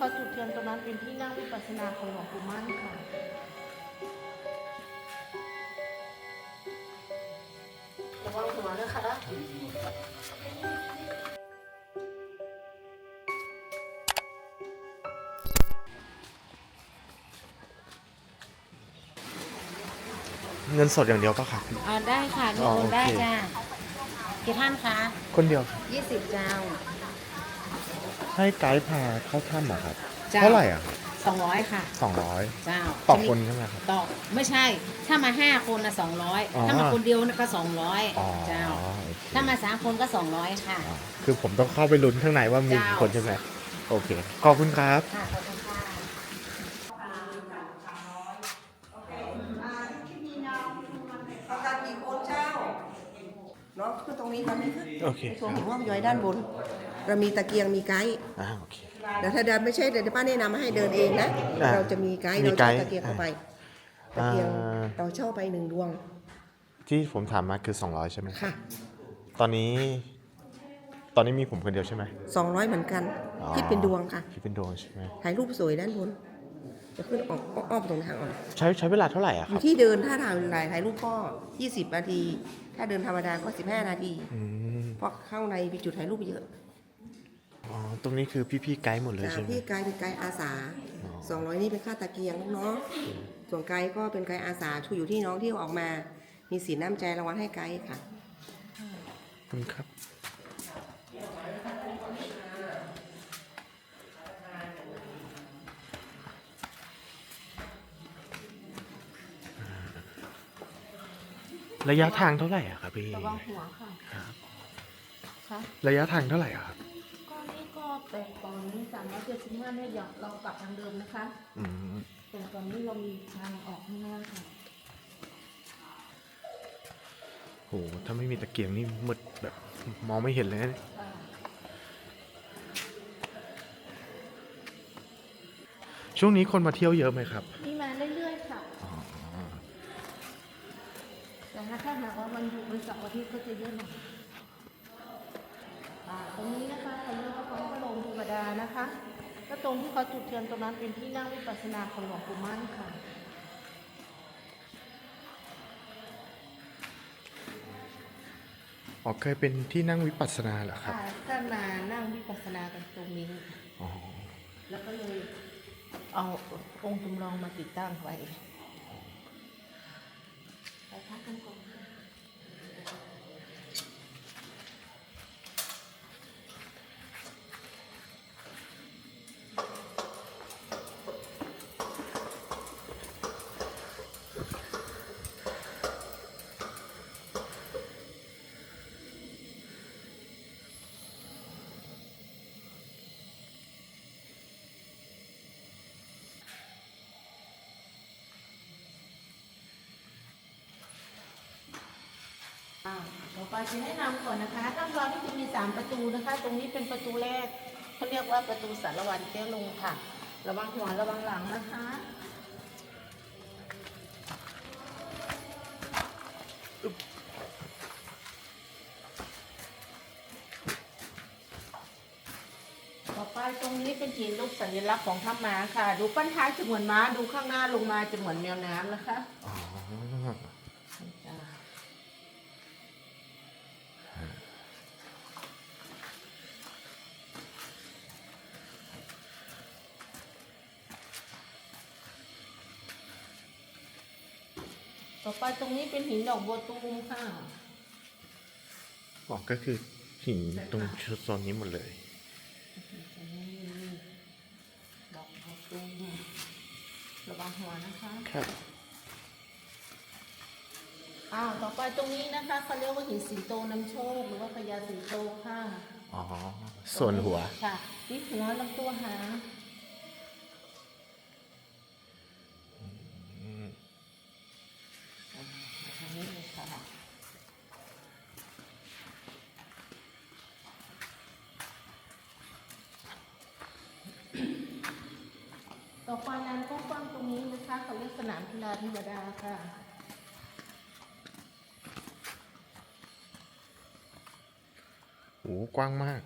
พอจุดเทียนตรงนั้นเป็นที่นั่งวิปัสสนาของหลวงปู่มั่นค่ะระวังหัวนะคะเงินสดอย่างเดียวปะครับอ่าได้ค่ะมีอ๋อโอนได้โอเค จ้ากี่ท่านคะคนเดียวครับยี่สิบเจ้า ให้ไกด์พาเข้าถ้ำอะครับจ้ะเท่าไหร่อะสองร้อยค่ะ สองร้อยเจ้าต่อจะมีคนใช่ไหมครับ ต่อไม่ใช่ ถ้ามาห้าคนนะสองร้อยอ๋อ ถ้ามาคนเดียวนะก็สองร้อยอ๋อเจ้า โอเคถ้ามาสามคนก็สองร้อยค่ะ อ๋อคือผมต้องเข้าไปลุ้นข้างในว่ามีเจ้าคนใช่ไหมโอเค ขอบคุณครับ ค่ะขอบคุณค่ะ ประกันกี่คนเจ้าเนาะคือตรงนี้ทำให้ขึ้นโอเคชมเห็นว่ามันย้อยด้านบน เรามีตะเกียงมีไกด์อ่าโอเค แต่ถ้าเดินไม่ใช่เดี๋ยวป้าแนะนำให้เดินเองนะ อ่าเราจะมีไกด์มีเราไกจะด์ตะเกียงเข้าไปตะเกียงอ่า เราเช่าไปหนึ่งดวงที่ผมถามมาคือ 200 ใช่ไหมค่ะตอนนี้ ตอนนี้มีผมคนเดียวใช่ไหม200เหมือนกัน อ๋อคิดเป็นดวงค่ะคิดเป็นดวงใช่ไหมถ่ายรูปสวยด้านบนจะขึ้นออกอ้อมๆตรงทางออก ใช้ใช้เวลาเท่าไหร่อะอครัยู่บที่เดินถ้าถ่ายลายถ่ายรูปก็ 20 นาที ถ้าเดินธรรมดาก็ 15 นาที อืมเพราะข้างในมีจุดถ่ายรูปเยอะ อ๋อ ตรงนี้คือพี่ๆไกด์หมดเลยจากใช่ไหมที่ไกด์เป็นไกด์อาสา อ๋อสองร้อยนี่เป็นค่าตะเกียงลูกเนาะส่วนไกด์ก็เป็นไกด์อาสาช่วยอยู่ที่น้องที่ออกมา มีสีลน้ำใจรางวัลให้ไกด์ค่ะ ขอบคุณครับ ระยะทางเท่าไหร่อะครับพี่ ระวังหัวค่ะครับค่ะระยะทางเท่าไหร่อะครับก็นี่ก็ แต่ก่อนนี้สามร้อยเจ็ดสิบห้าเนี่ยอย่างเรากลับทางเดิมนะคะ อืมแต่ตอนนี้เรามีทางออกข้างหน้าค่ะโหถ้าไม่มีตะเกียงนี่มืดแบบมองไม่เห็นเลยนะเนี่ยอ่าช่วงนี้คนมาเที่ยวเยอะไหมครับมีมาเรื่อยๆค่ะแต่ถ้าหากว่าวันหยุดวันเสาร์อาทิตย์ก็จะเยอะหน่อยอ่าตรงนี้นะคะเขาเรียกว่าของพระบรมเทวดานะคะแล้ว ตรงที่เขาจุดเทียนตรงนั้นเป็นที่นั่งวิปัสสนาของหลวงปู่มั่นค่ะอ๋อเคยเป็นที่นั่งวิปัสสนาเหรอครับ ค่ะท่านมานั่งวิปัสสนากันตรงนี้ อ๋อ แล้วก็เลยเอาองค์จำลองมาติดตั้งไว้ไปพักกันก่อน ค่อปาจะแนะนำก่อนนะคะถ้ำเราที่จะมีสามประตูนะคะ ตรงนี้เป็นประตูแรกเขาเรียกว่าประตูสารวันเตี้ยลงค่ะ ระวังหัวระวังหลังนะคะต่อไปตรงนี้เป็นหินรูปสัญลักษณ์ของถ้ำม้าค่ะ ดูปั้นท้ายจะเหมือนม้า ดูข้างหน้าลงมาจะเหมือนแมวน้ำนะคะ ไปตรงนี้เป็นหินดอกบัวตูมค่ะอ๋อก็คือหินตรงโซนนี้หมดเลย ดอกบัวตูมระวังหัวนะคะครับ อ้าวต่อไปตรงนี้นะคะเขาเรียกว่าหินสิงโตนำโชคหรือว่าพญาสิงโตค่ะ อ๋อ ส่วนหัว ค่ะนี่หัวลำตัวหาง อืม ทางนี้เลยค่ะ ต่อไปลานกว้างๆตรงนี้นะ คะเขาเรียกสนามกีฬาเทวดาค่ะ โอ้กว้างมาก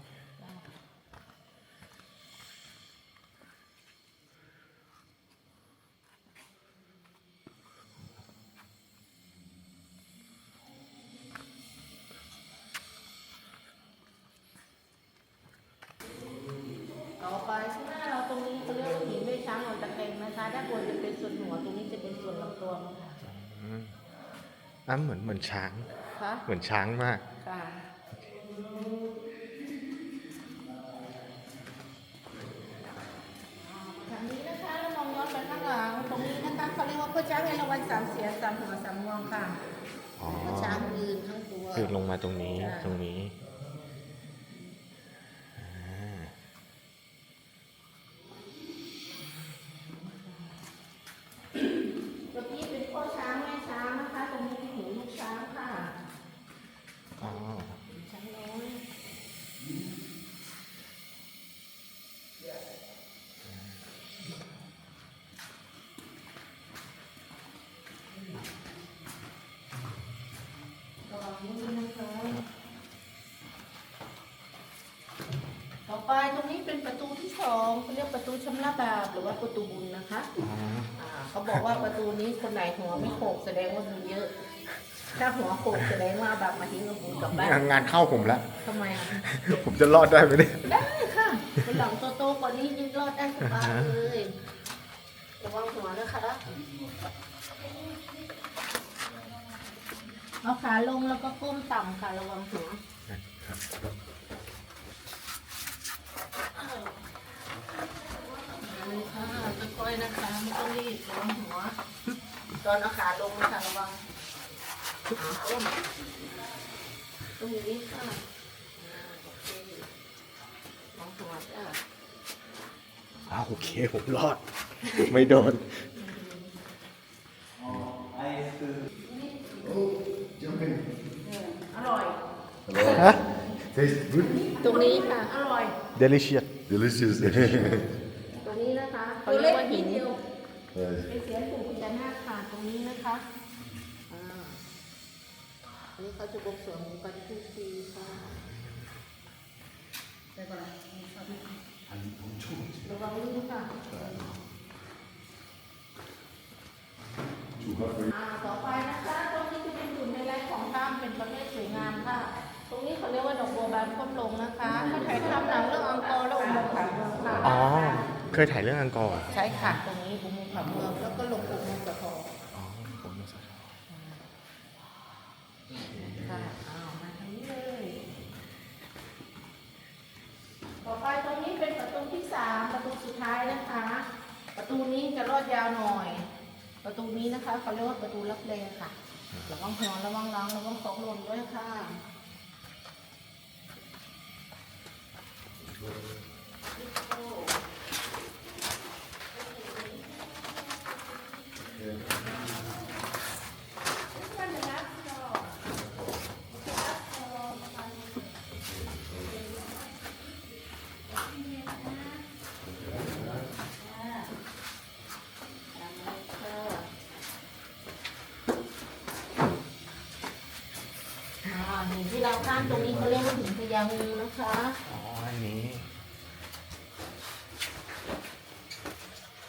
เขาเรียกว่าหินด้วยช้างนอนตะแคง นะคะด้านบนจะเป็นส่วนหัวตรงนี้จะเป็นส่วนลำตัวนะคะอืมอะเหมือนเหมือนช้างค่ะเหมือนช้างมาก ค่ะทางนี้นะคะเรามองย้อนไปข้างหลังตรงนี้นะคะเขาเรียกว่าพ่อช้างในรางวัลสามเสียสามหัวสามงวงค่ะอ๋อพ่อช้างยืนทั้งตัว คือลงมาตรงนี้จ้ะตรงนี้อ่า ตรงนี้เป็นพ่อช้างแม่ช้างนะคะ ตรงนี้เป็นหูลูกช้างค่ะ อ๋อ ช้างน้อย ระวังนิดนึงนะคะต่อ ไปตรงนี้เป็นประตูที่สองเขาเรียกประตูชำระบาปหรือว่าประตูบุญนะคะอ๋ออ่าเขาบอกว่าประตูนี้คนไหนหัวไม่โขกแสดงว่าบุญเยอะ ถ้าหัวโขกแสดงว่าบาปมาทิ้งกับบุญกลับบ้านงานงานเข้าผมละทำไมอะผมจะรอดได้ไหมเนี่ยได้ค่ะเป็นหลังโตๆกว่านี้ยิ่งรอดได้สบายเลยระวังหัวนะคะเอาขาลงแล้วก็ก้มต่ำค่ะระวังหัว เลย ค่ะค่อยๆนะคะไม่ต้องรีบระวังหัว ตอนเอาขาลงนะคะระวังขาก้มตรงนี้ค่ะอ่าโอเคระวังหัวจ้ะอ้าวโอเคผมรอด ไม่โดนอร่อย ฮะ Tastes good. ตรงนี้ค่ะ อร่อย delicious Delicious. ตรงนี้นะคะเขาเรียกว่าหิน Yes. เป็นเสียงปู่พญานาคค่ะตรงนี้นะคะอ่าอันนี้เขาจะบวงสรวงกันทุกปีค่ะไปก่อนระวังลื่นค่ะอ่าต่อไปนะคะตรงนี้จะเป็นหุ่นในไลท์ของถ้ำเป็นประเภทสวยงามค่ะ ตรงนี้เขาเรียกว่าดอกบัวบานพ้นลงนะคะเขาถ่ายทำหนังเรื่องอังกอร์และอุโมงค์ผาเมืองค่ะอ๋อ เคยถ่ายเรื่องอังกอร์ใช่ค่ะ ตรงนี้อุโมงค์ผาเมืองแล้วก็ลงอุโมงค์สะทองอ๋อผมไม่ทราบค่ะอ้าวมาทางนี้เลย ต่อไปตรงนี้เป็นประตูที่สามประตูสุดท้ายนะคะ ประตูนี้จะรอดยาวหน่อย ประตูนี้นะคะเขาเรียกว่าประตูรับแรงค่ะ ระวังหัวระวังหลังระวังตกหล่นด้วยค่ะ อ่าหินที่เราข้ามตรงนี้เขาเรียกว่าหินพญางูนะคะ อ๋อ อันนี้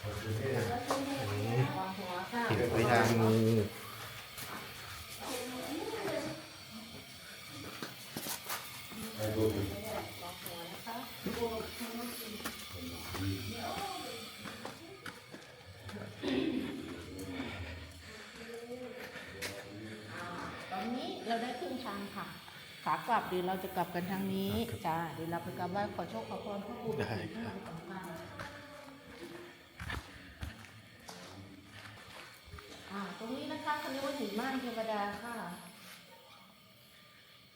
อันนี้ ระวังหัวค่ะ หินพญางู ระวังหัวนะคะอ่า ตอนนี้เราได้ครึ่งทางค่ะ ขากลับเดี๋ยวเราจะกลับกันทางนี้จ้าเดี๋ยวเราไปกลับไหว้ขอโชคขอพรพระครูได้ที่ครั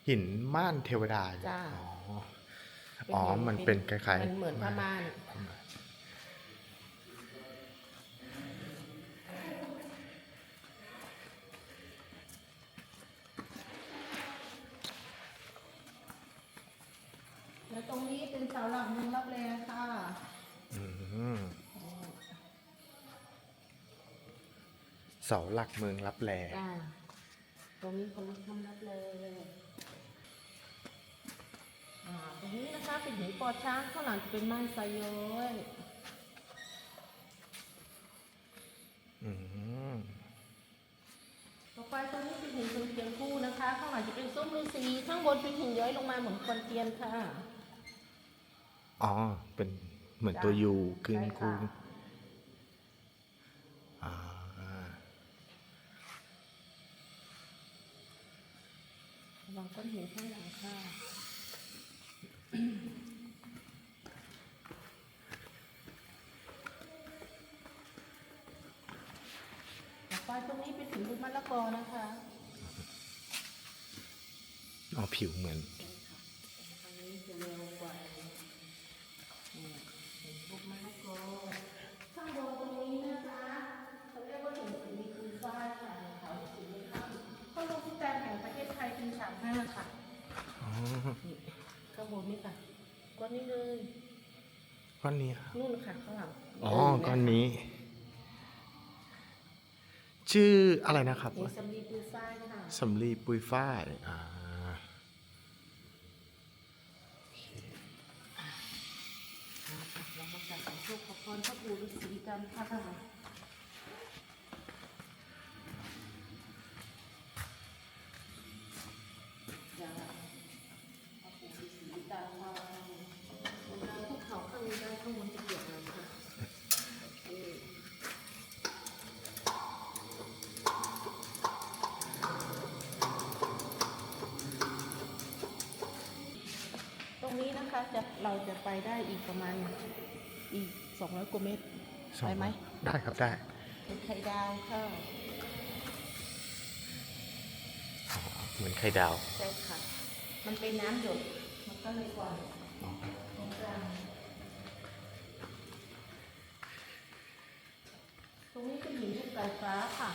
หินม่านเทวดาจ้าอ๋ออ๋อ มันเป็นคล้ายๆมันเหมือนผ้าม่านแล้วตรงนี้เป็นเสาหลักเมืองรับแลค่ะอืมเสาหลักเมืองรับแลจ้าตรงนี้เขาเรียกทำรับแล เป็นหินปอช้างข้างหลังจะเป็นม่านไซย้อยอืมต่อไปตรงนี้เป็นหินเทียนคู่นะคะข้างหลังจะเป็นส้มฤาษีข้างบนเป็นหินย้อยลงมาเหมือนควันเทียนค่ะ อ๋อ เป็นเหมือนตัวยูกึ่งใช่กูค่ะ อ่าระวังก้อนหินข้างหลังค่ะ ต่อไปตรงนี้เป็นถึงลูกมะละกอนะคะอ๋อผิวเหมือนนี้จะเร็วกว่านี่เห็นลูกมะละกอข้างบนตรงนี้นะคะเขาเรียกว่าหินสีคือฟ้าค่ะเขาสีข้างข้างบนที่แตนแห่งประเทศไทยปีสามห้าค่ะ อ๋อ นี่ข้างบนนี่ค่ะก้อนนี้เลย ก้อนนี้ครับนู่นค่ะข้างหลังอ๋อก้อนนี้ ชื่ออะไรนะครับนี่สำลีปูฟ้าค่ะสำลีปุยฝ้ายอ่าเรามาจัดของโชคขอพรพระปู่ฤาษีกันค่ะ จะเราจะไปได้อีกประมาณอีก200กว่าเมตรไปไหมได้ครับได้เป็นไข่ดาวค่ะเหมือนไข่ดาว ใช่ค่ะ มันเป็นน้ำหยดมันก็เลยกว่าตรงกลางตรงนี้เป็นหินลูกไก่ฟ้าค่ะ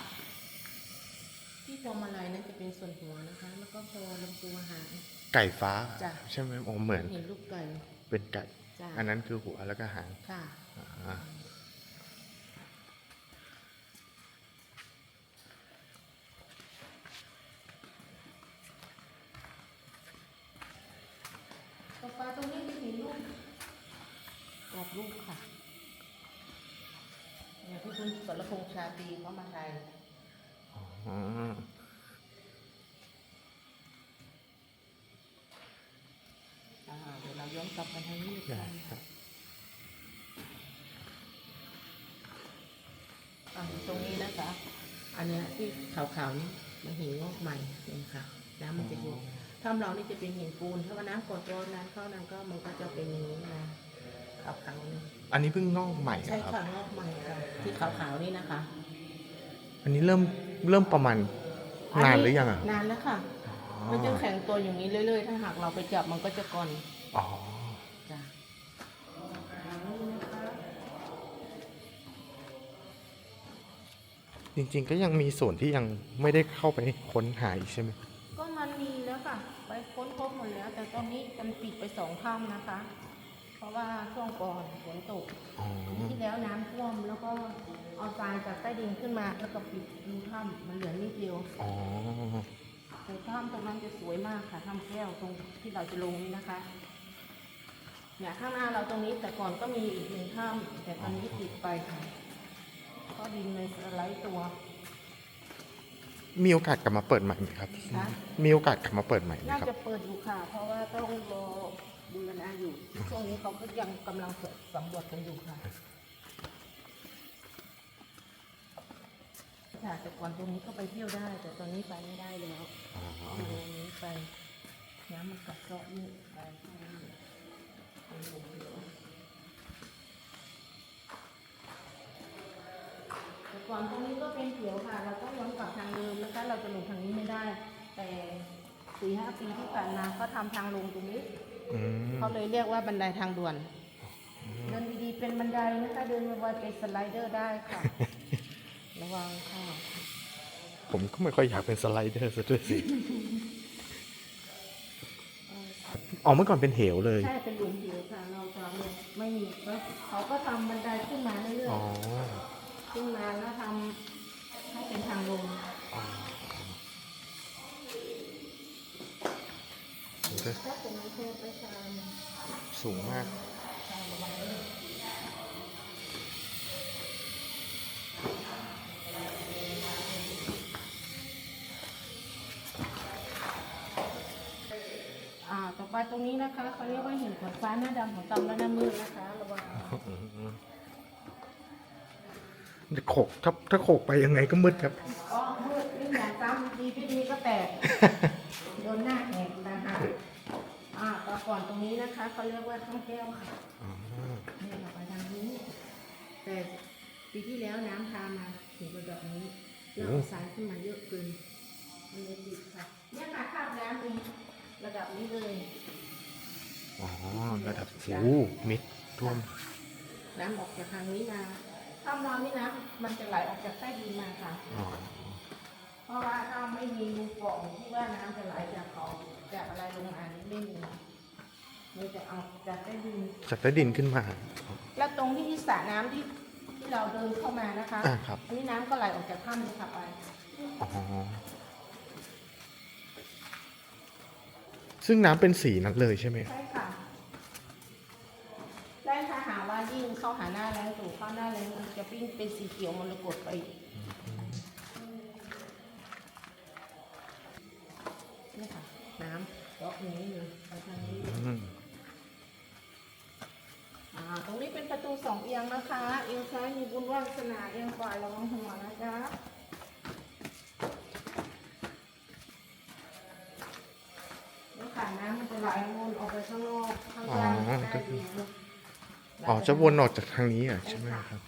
ที่พวงมาลัยนั้นจะเป็นส่วนหัวนะคะ แล้วก็พอลำตัวหาง ไก่ฟ้าจ้ะ ใช่ไหมโอ้เหมือนเห็นลูกไก่เป็นไก่ จ้ะอันนั้นคือหัวแล้วก็หางค่ะ อ่าต่อไปตรงนี้เป็นหินลูกกรอบลูกค่ะเนี่ยที่คุณสรพงษ์ชาตรีเขามาไทยอ๋อ อ่าเดี๋ยวเราย้อนกลับมาทางนี้ได้กันครับอ่าตรงนี้นะคะ อันเนี้ยที่ขาวๆนี่มันหินงอกใหม่นี่ค่ะ น้ำมันจะอยู่ถ้ำเรานี่จะเป็นหินปูน ถ้าว่าน้ำกดร้อนน้ำเข้านั้นก็มันก็จะเป็นอย่างนี้นะขาวๆนี่อันนี้เพิ่งงอกใหม่ใช่ครับ ค่ะงอกใหม่ค่ะ ที่ขาวๆนี่นะคะอันนี้เริ่มเริ่มประมาณนานหรือยังอะ นานแล้วค่ะ มันจะแข็งตัวอย่างนี้เรื่อยๆ ถ้าหากเราไปจับมันก็จะก่อนอ๋อจ้ะจริงๆก็ยังมีส่วนที่ยังไม่ได้เข้าไปค้นหาอีกใช่ไหมก็มันมีแล้วค่ะ ไปค้นพบหมดแล้ว แต่ตอนนี้มันปิดไปสองถ้ำนะคะ เพราะว่าช่วงก่อนฝนตก อ๋อปีที่แล้วน้ำท่วมแล้วก็เอาทรายจากใต้ดินขึ้นมาแล้วก็ปิดดูถ้ำมันเหลือนิดเดียว อ๋อ แต่ถ้ำตรงนั้นจะสวยมากค่ะถ้ำแก้วตรงที่เราจะลงนี้นะคะ เนี่ยข้างหน้าเราตรงนี้แต่ก่อนก็มีอีกหนึ่งถ้ำแต่ตอนนี้ปิดไปค่ะก็ดินเลยสไลด์ตัว มีโอกาสกลับมาเปิดใหม่ไหมครับ คะ มีโอกาสกลับมาเปิดใหม่ไหมน่าครับ จะเปิดอยู่ค่ะ เพราะว่าต้องรอบูรณะอยู่ช่วงนี้เขาก็ยังกำลังสำรวจกันอยู่ค่ะ ค่ะแต่ก่อนตรงนี้ก็ไปเที่ยวได้ แต่ตอนนี้ไปไม่ได้แล้วอ๋อตรงนี้ไปน้ำมันกัดเซาะนี่ไปข้างนี้ไปลงเหวแต่ก่อนตรงนี้ก็เป็นเขียวค่ะ เราก็ย้อนกลับทางเดิมนะคะเราจะลงทางนี้ไม่ได้ แต่สี่ห้าปีที่ผ่านมาเขาทำทางลงตรงนี้อืมเขาเลยเรียกว่าบันไดทางด่วนเดินดีๆเป็นบันไดนะคะเดินไวๆไปสไลเดอร์ได้ค่ะ ระวังค่ะ ผมก็ไม่ค่อยอยากเป็นสไลเดอร์ซะด้วยสิอ๋อเมื่อก่อนเป็นเหวเลย ใช่เป็นหลุมหิวค่ะ เราจะลงไม่มีก็เขาก็ทำบันไดขึ้นมาเรื่อยอ๋อ ๆขึ้นมาแล้วทำให้เป็นทางลงถ้าเป็นไม่ใช่ไปทางสูงมากทางระวังด้วยอ่าต่อ ตรงนี้นะคะเขาเรียกว่าหินขวดฟ้าหน้าดำของตำและหน้ามืดนะคะระวังจะโขกถ้าถ้าโขกไปยังไงก็มืดครับอ๋อมืดนี่อย่างซ้ำดีพี่ดีก็แตกโดนหน้าแหกนะคะอ่าตะก่อนตรงนี้นะคะเขาเรียกว่าข้างแก้วค่ะนี่เราไปทางนี้ แต่ปีที่แล้วน้ำพามาถึงระดับนี้เราสายขึ้นมาเยอะเกินมันเลยดิบค่ะเนี่ยค่ะคาบน้วเอง ระดับนี้เลยอ๋อระดับโอ้มิดท่วม น้ำออกจากทางนี้มาถ้านอนนี่นะมันจะไหลออกจากใต้ดินมาค่ะ อ๋อ เพราะว่าถ้าไม่มีรูปล่องที่ว่าน้ำจะไหลจากเขาจากอะไรลงมานี่ไม่มีมันจะเอาจากใต้ดินจากใต้ดินขึ้นมา แล้วตรงที่สระน้ำที่ที่เราเดินเข้ามานะคะอ่าครับ อันนี้น้ำก็ไหลออกจากถ้ำเลยค่ะไป อ๋อ ซึ่งน้ำเป็นสีนั้นเลยใช่ไหมใช่ค่ะและถ้าหาว่ายิ่งเข้าหาหน้าแรงสู่เข้าหน้าแรงมันจะปิ้งเป็นสีเขียวมรกตไปอีกนี่ค่ะ น้ำก็นี้เลยไปทางนี้อืมอ่าตรงนี้เป็นประตูสองเอียงนะคะ เอียงซ้ายมีบุญวาสนาเอียงขวาระวังหัวนะจ๊ะ ข้างนอกข้างล่างใต้ดินอ๋อจะวนออกจากทางนี้อะใช่ไหมครับ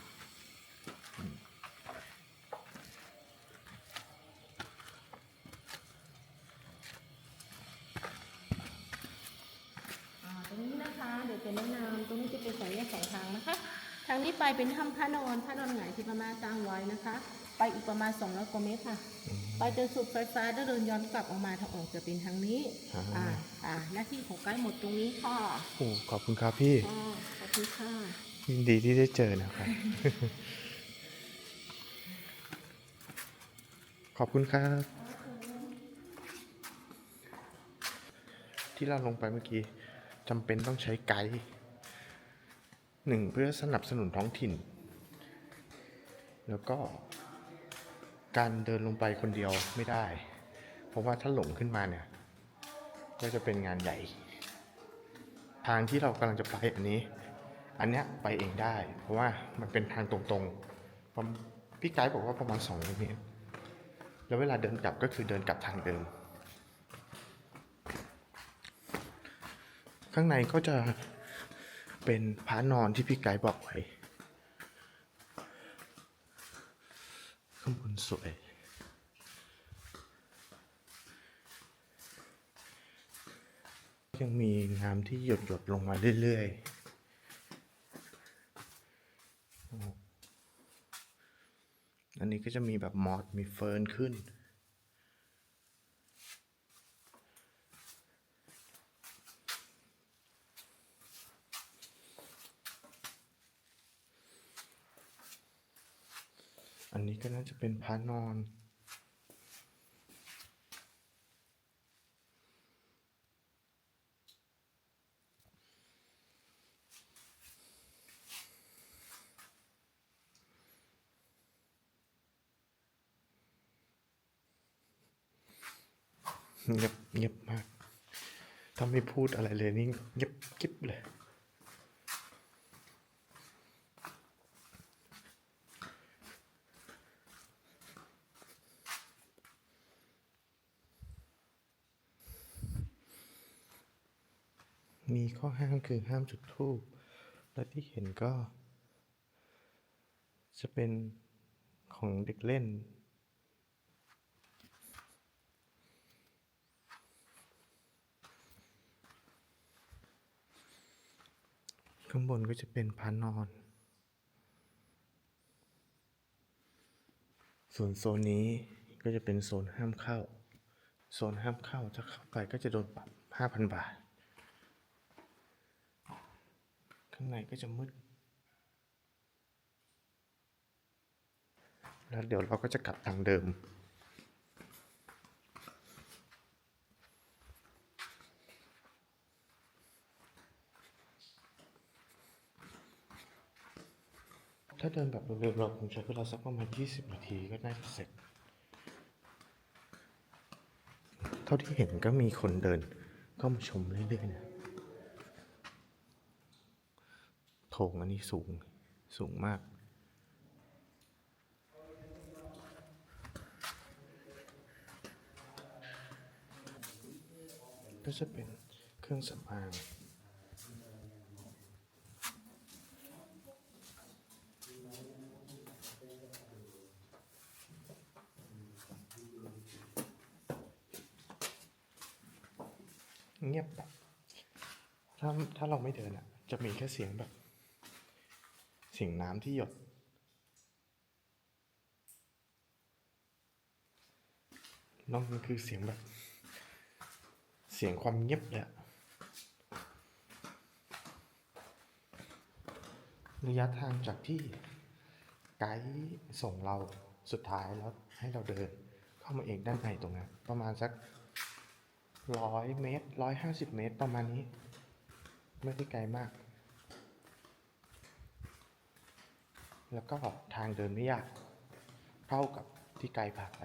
อ่าตรงนี้นะคะ เดี๋ยวจะแนะนำตรงนี้จะเป็นสายแยกสองทางนะคะ ทางนี้ไปเป็นถ้ำพระนอนพระนอนหงายที่ประมาณตั้งไว้นะคะ อีกประมาณ200กว่าเมตรค่ะ ไปจนสุดไฟฟ้าแล้วเดินย้อนกลับออกมาทางออกจะเป็นทางนี้ อ่า อ่า อ่า หน้าที่ของไกด์หมดตรงนี้ค่ะโอ้ขอบคุณครับพี่ อ่าขอบคุณค่ะ ยินดีที่ได้เจอนะครับ ขอบคุณครับ ที่เราลงไปเมื่อกี้จำเป็นต้องใช้ไกด์หนึ่งเพื่อสนับสนุนท้องถิ่น แล้วก็ การเดินลงไปคนเดียวไม่ได้ เพราะว่าถ้าหลงขึ้นมาเนี่ย ก็จะเป็นงานใหญ่ ทางที่เรากำลังจะไปอันนี้ อันเนี้ยไปเองได้ เพราะว่ามันเป็นทางตรงๆพี่ไกด์บอกว่าประมาณ2เมตรแล้วเวลาเดินกลับก็คือเดินกลับทางเดิม ข้างในก็จะเป็นพระนอนที่พี่ไกด์บอกไว้ ข้างบนสวย ยังมีน้ำที่หยดหยดลงมาเรื่อยๆอ้อันนี้ก็จะมีแบบมอสมีเฟิร์นขึ้น อันนี้ก็น่าจะเป็นพระนอน เงียบเงียบมาก ถ้าไม่พูดอะไรเลยนี่เงียบกิ๊บเลย มี ข้อห้ามคือห้ามจุดธูปและที่เห็นก็ จะเป็นของเด็กเล่น ข้างบนก็จะเป็นพระนอน ส่วนโซนนี้ก็จะเป็นโซนห้ามเข้า โซนห้ามเข้าถ้าเข้าไปก็จะโดนปรับ 5,000 บาท ข้างในก็จะมืด แล้วเดี๋ยวเราก็จะกลับทางเดิม ถ้าเดินแบบเร็วๆเราคงใช้เวลาสักประมาณ 20 นาทีก็น่าจะเสร็จ เท่าที่เห็นก็มีคนเดินเข้ามาชมเรื่อยๆนะ โถงอันนี้สูงสูงมาก ก็จะเป็นเครื่องสำอางเงียบแบบถ้าถ้าเราไม่เดินอะ จะมีแค่เสียงแบบ เสียงน้ำที่หยด นอกนั้นคือเสียงแบบ เสียงความเงียบเลยอะระยะทางจากที่ไกด์ส่งเราสุดท้ายแล้วให้เราเดินเข้ามาเองด้านในตรงนั้นประมาณสักร้อยเมตรร้อยห้าสิบเมตรประมาณนี้ ไม่ได้ไกลมาก แล้วก็ทางเดินไม่ยากเท่ากับที่ไกด์พาไป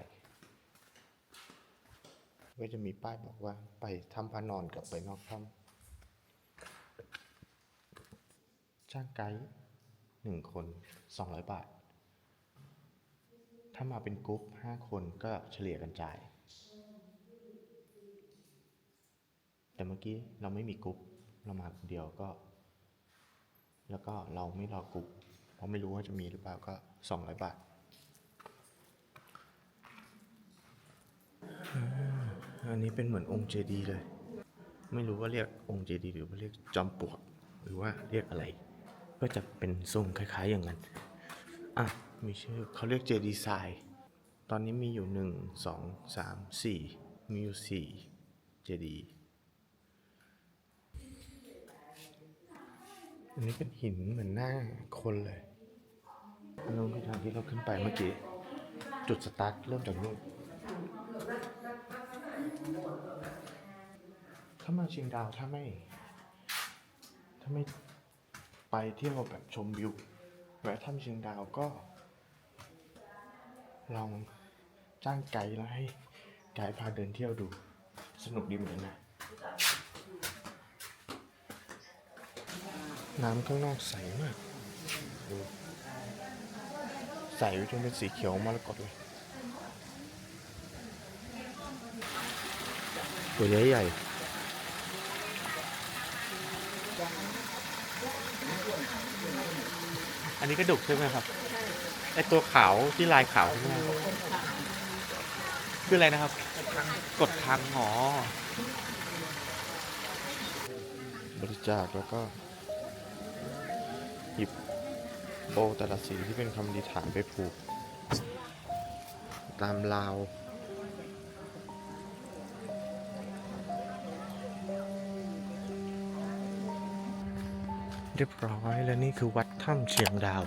ก็จะมีป้ายบอกว่าไปถ้ำพระนอนกับไปนอกถ้ำจ้างไกด์หนึ่งคนสองร้อยบาท ถ้ามาเป็นกรุ๊ปห้าคนก็เฉลี่ยกันจ่าย แต่เมื่อกี้เราไม่มีกรุ๊ปเรามาคนเดียวก็ แล้วก็เราไม่รอกรุ๊ป เพราะไม่รู้ว่าจะมีหรือเปล่าก็สองร้อยบาทอันนี้เป็นเหมือนองค์เจดีย์เลย ไม่รู้ว่าเรียกองค์เจดีย์หรือว่าเรียกจอมปลวกหรือว่าเรียกอะไร ก็จะเป็นทรงคล้ายๆอย่างนั้น อะ มีชื่อเขาเรียกเจดีย์ทรายตอนนี้มีอยู่หนึ่งสองสามสี่มีอยู่สี่เจดีย์อันนี้เป็นหินเหมือนหน้าคนเลย นู่นคือทางที่เราขึ้นไปเมื่อกี้ จุดสตาร์ทเริ่มจากนู่นถ้ามาเชียงดาวถ้าไม่ ถ้าไม่ไปเที่ยวแบบชมวิวแวะถ้ำเชียงดาวก็ ลองจ้างไกด์แล้วให้ไกด์พาเดินเที่ยวดู สนุกดีเหมือนกันนะน้ำข้างนอกใสมากดู ใสจนเป็นสีเขียวมรกตเลยตัวใหญ่ใหญ่อันนี้กระดุกใช่ไหมครับไอตัวขาวที่ลายขาวใช่ไหมครับคืออะไรนะครับ กดทางหอบริจาคแล้วก็หยิบ โบแต่ละสีที่เป็นคำดีฐานไปผูก ตามราวเรียบร้อยและนี่คือวัดถ้ำเชียงดาว